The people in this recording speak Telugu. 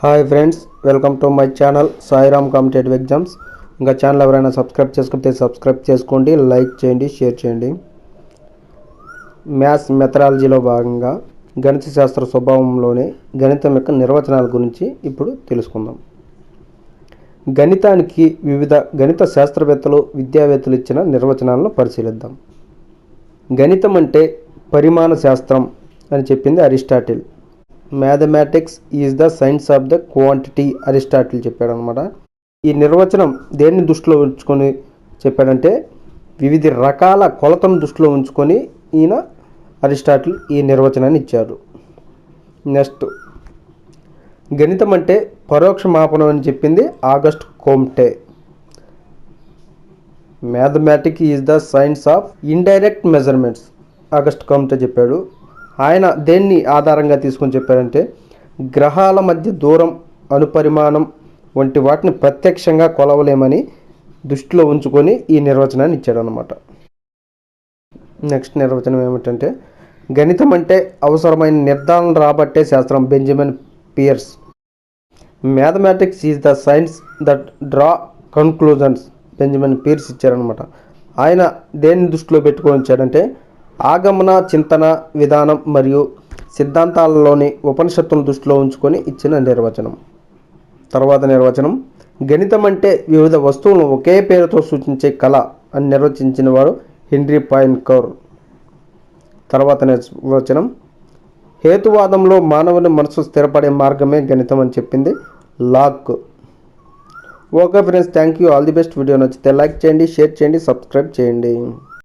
Hi friends welcome to my channel Sairam competitive exams. ఇంకా ఛానల్ ఎవరైనా సబ్స్క్రైబ్ చేసుకుంటే సబ్స్క్రైబ్ చేసుకోండి లైక్ చేయండి షేర్ చేయండి. మ్యాథ్స్ మెథడాలజీలో భాగంగా గణిత శాస్త్ర స్వభావంలోనే గణితం యొక్క నిర్వచనాల గురించి ఇప్పుడు తెలుసుకుందాం. గణితానికి వివిధ గణిత శాస్త్రవేత్తలు విద్యావేత్తలు ఇచ్చిన నిర్వచనాలను పరిశీలిద్దాం. గణితం అంటే పరిమాణ శాస్త్రం అని చెప్పింది Aristotle. Mathematics is the science of the quantity Aristotle చెప్పాడు అనమాట ఈ నిర్వచనం దేన్ని దృష్టిలో ఉంచుకొని చెప్పాడంటే వివిధ రకాల కొలతను దృష్టిలో ఉంచుకొని ఈయన అరిస్టాటిల్ ఈ నిర్వచనాన్ని ఇచ్చారు. నెక్స్ట్ గణితం అంటే పరోక్ష మాపనం అని చెప్పింది August Comte. Mathematic is the science of indirect measurements August Comte చెప్పాడు. ఆయన దేన్ని ఆధారంగా తీసుకొని చెప్పారంటే గ్రహాల మధ్య దూరం అనుపరిమాణం వంటి వాటిని ప్రత్యక్షంగా కొలవలేమని దృష్టిలో ఉంచుకొని ఈ నిర్వచనాన్ని ఇచ్చాడనమాట నెక్స్ట్ నిర్వచనం ఏమిటంటే గణితం అంటే అవసరమైన నిర్ధారణ రాబట్టే శాస్త్రం Benjamin Peirce. Mathematics is the science that draw conclusions Benjamin Peirce ఇచ్చారనమాట ఆయన దేన్ని దృష్టిలో పెట్టుకొని వచ్చాడంటే ఆగమన చింతన విధానం మరియు సిద్ధాంతాలలోని ఉపనిషత్తులను దృష్టిలో ఉంచుకొని ఇచ్చిన నిర్వచనం. తర్వాత నిర్వచనం గణితం అంటే వివిధ వస్తువులను ఒకే పేరుతో సూచించే కళ అని నిర్వచించిన వారు హెన్రీ పాయిన్ కౌర్ తర్వాత నిర్వచనం హేతువాదంలో మానవుని మనసు స్థిరపడే మార్గమే గణితం అని చెప్పింది Locke. Okay friends thank you all the best. Video నచ్చితే లైక్ చేయండి షేర్ చేయండి సబ్స్క్రైబ్ చేయండి.